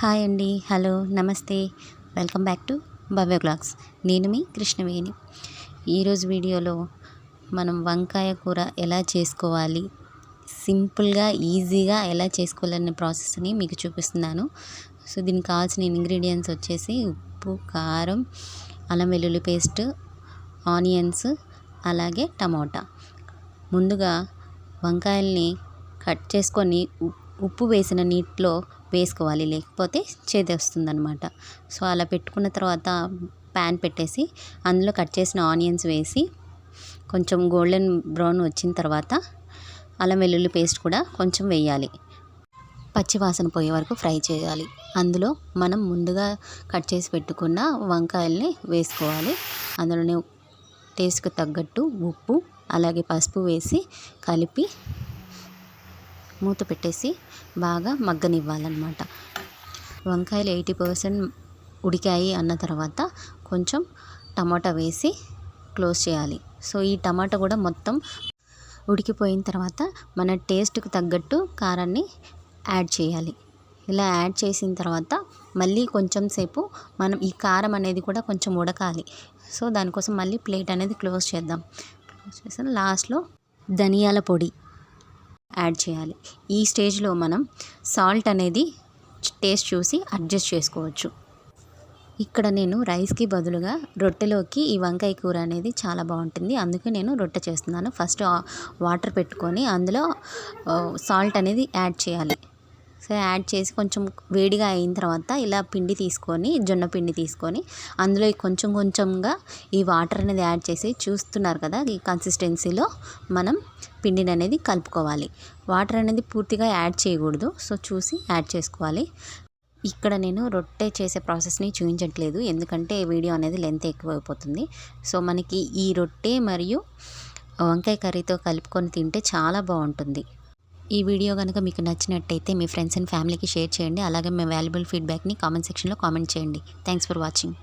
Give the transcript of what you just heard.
Hi అండి hello నమస్తే. Welcome back to Bhavya vlogs నేను మీ కృష్ణవేణి. ఈరోజు వీడియోలో మనం వంకాయ కూర ఎలా చేసుకోవాలి సింపుల్గా ఈజీగా ఎలా చేసుకోవాలనే ప్రాసెస్ని మీకు చూపిస్తున్నాను. సో దీనికి కావాల్సిన ఇంగ్రీడియంట్స్ వచ్చేసి ఉప్పు కారం అల్లం వెల్లుల్లి పేస్ట్ ఆనియన్స్ అలాగే టమోటా. ముందుగా వంకాయల్ని కట్ చేసుకొని ఉప్పు వేసిన నీటిలో వేసుకోవాలి లేకపోతే చేదేస్తుంది అనమాట సో అలా పెట్టుకున్న తర్వాత ప్యాన్ పెట్టేసి అందులో కట్ చేసిన ఆనియన్స్ వేసి కొంచెం గోల్డెన్ బ్రౌన్ వచ్చిన తర్వాత అల్లం వెల్లుల్లి పేస్ట్ కూడా కొంచెం వేయాలి. పచ్చివాసన పోయే వరకు ఫ్రై చేయాలి. అందులో మనం ముందుగా కట్ చేసి పెట్టుకున్న వంకాయల్ని వేసుకోవాలి. అందులోనే టేస్ట్కి తగ్గట్టు ఉప్పు అలాగే పసుపు వేసి కలిపి మూత పెట్టేసి బాగా మగ్గనివ్వాలన్నమాట. వంకాయలు ఎయిటీ పర్సెంట్ ఉడికాయి అన్న తర్వాత కొంచెం టమాటా వేసి క్లోజ్ చేయాలి. సో ఈ టమాటా కూడా మొత్తం ఉడికిపోయిన తర్వాత మన టేస్ట్కి తగ్గట్టు కారాన్ని యాడ్ చేయాలి. ఇలా యాడ్ చేసిన తర్వాత మళ్ళీ కొంచెం సేపు మనం ఈ కారం అనేది కూడా కొంచెం ఉడకాలి. సో దానికోసం మళ్ళీ ప్లేట్ అనేది క్లోజ్ చేద్దాం. క్లోజ్ చేసిన లాస్ట్లో ధనియాల పొడి. యాడ్ చేయాలి. ఈ స్టేజ్లో మనం సాల్ట్ అనేది టేస్ట్ చూసి అడ్జస్ట్ చేసుకోవచ్చు. ఇక్కడ నేను రైస్కి బదులుగా రొట్టెలోకి ఈ వంకాయ కూర అనేది చాలా బాగుంటుంది. అందుకే నేను రొట్టె చేస్తున్నాను. ఫస్ట్ వాటర్ పెట్టుకొని అందులో సాల్ట్ అనేది యాడ్ చేయాలి. సో యాడ్ చేసి కొంచెం వేడిగా అయిన తర్వాత ఇలా పిండి తీసుకొని జొన్న పిండి తీసుకొని అందులో కొంచెం కొంచెంగా ఈ వాటర్ అనేది యాడ్ చేసి చూస్తున్నారు కదా ఈ కన్సిస్టెన్సీలో మనం పిండిని అనేది కలుపుకోవాలి. వాటర్ అనేది పూర్తిగా యాడ్ చేయకూడదు. సో చూసి యాడ్ చేసుకోవాలి. ఇక్కడ నేను రొట్టె చేసే ప్రాసెస్ని చూపించట్లేదు. ఎందుకంటే వీడియో అనేది లెంత్ ఎక్కువైపోతుంది. సో మనకి ఈ రొట్టె మరియు వంకాయ కర్రీతో కలుపుకొని తింటే చాలా బాగుంటుంది. ఈ వీడియో కనుక మీకు నచ్చినట్టయితే మీ ఫ్రెండ్స్ అండ్ ఫ్యామిలీకి షేర్ చేయండి. అలాగే మీ వాల్యుబుల్ ఫీడ్బ్యాక్ని కామెంట్ సెక్షన్లో కామెంట్ చేయండి. Thanks for watching.